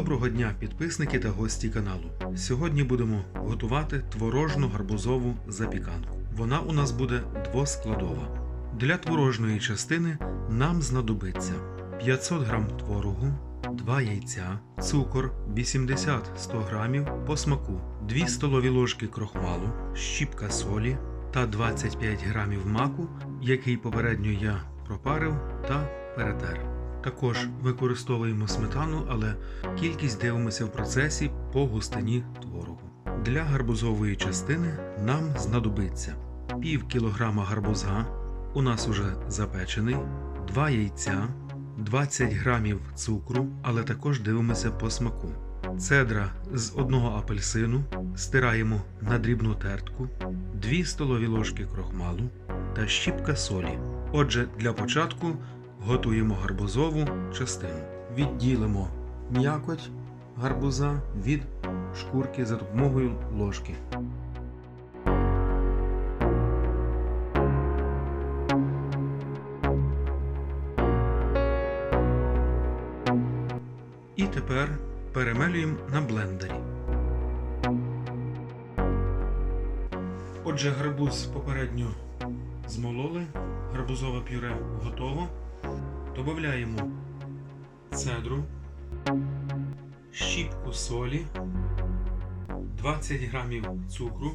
Доброго дня, підписники та гості каналу. Сьогодні будемо готувати творожну гарбузову запіканку. Вона у нас буде двоскладова. Для творожної частини нам знадобиться 500 г творогу, 2 яйця, цукор 80-100 г по смаку, 2 столові ложки крохмалу, щіпка солі та 25 г маку, який попередньо я пропарив та перетер. Також використовуємо сметану, але кількість дивимося в процесі по густині творогу. Для гарбузової частини нам знадобиться пів кілограма гарбуза, у нас уже запечений, 2 яйця, 20 грамів цукру, але також дивимося по смаку. Цедра з одного апельсину стираємо на дрібну тертку, 2 столові ложки крохмалу та щіпка солі. Отже, для початку готуємо гарбузову частину. Відділимо м'якоть гарбуза від шкурки за допомогою ложки. І тепер перемелюємо на блендері. Отже, гарбуз попередньо змололи, гарбузове пюре готово. Додаємо цедру, щіпку солі, 20 грамів цукру,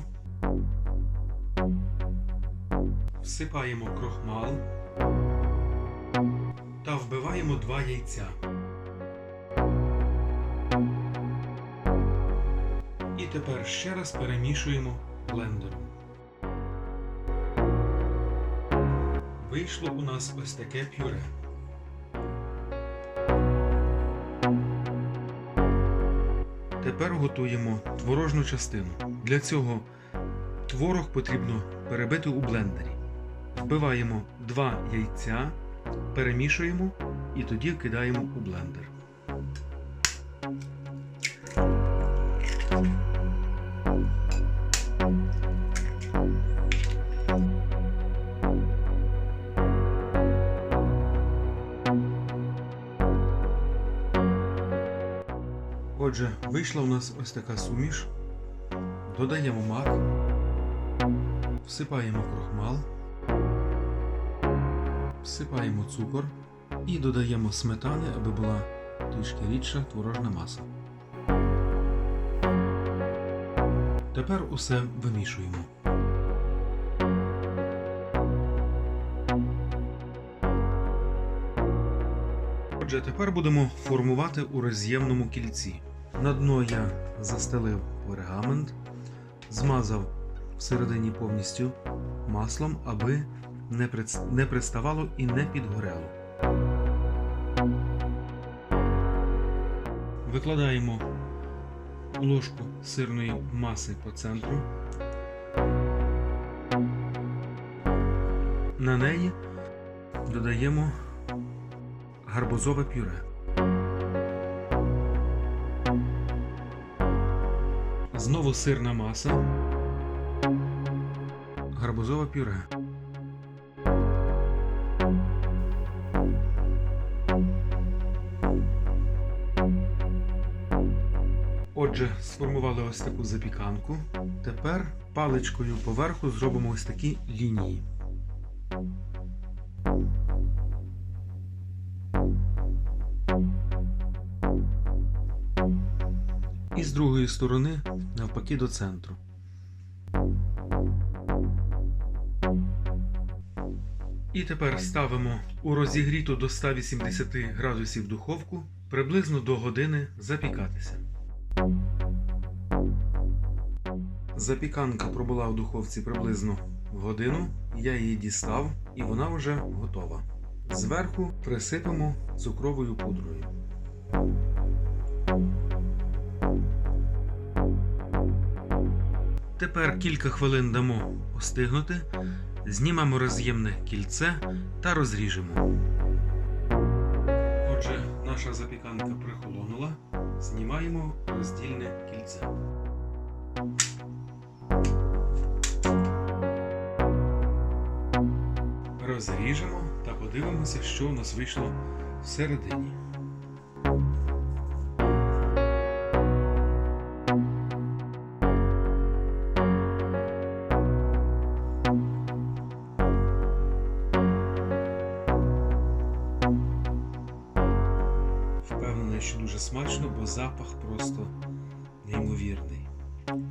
всипаємо крохмал та вбиваємо 2 яйця. І тепер ще раз перемішуємо блендером. Вийшло у нас ось таке пюре. Тепер готуємо творожну частину. Для цього творог потрібно перебити у блендері. Вбиваємо 2 яйця, перемішуємо і тоді кидаємо у блендер. Отже, вийшла у нас ось така суміш. Додаємо мак, всипаємо крохмал, всипаємо цукор і додаємо сметани, аби була трішки рідша творожна маса. Тепер усе вимішуємо. Отже, тепер будемо формувати у роз'ємному кільці. На дно я застелив пергамент, змазав всередині повністю маслом, аби не, приставало і не підгорело. Викладаємо ложку сирної маси по центру. На неї додаємо гарбузове пюре. Знову сирна маса. Гарбузове пюре. Отже, сформували ось таку запіканку. Тепер паличкою поверху зробимо ось такі лінії. І з другої сторони навпаки до центру. І тепер ставимо у розігріту до 180 градусів духовку приблизно до години запікатися. Запіканка пробула в духовці приблизно годину. Я її дістав і вона вже готова. Зверху присипемо цукровою пудрою. Тепер кілька хвилин дамо остигнути, знімемо роз'ємне кільце та розріжемо. Отже, наша запіканка прихолонула. Знімаємо роздільне кільце. Розріжемо та подивимося, що у нас вийшло всередині. Що дуже смачно, бо запах просто неймовірний.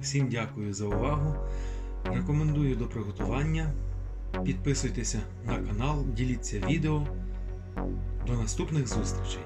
Всім дякую за увагу. Рекомендую до приготування. Підписуйтеся на канал, діліться відео. До наступних зустрічей!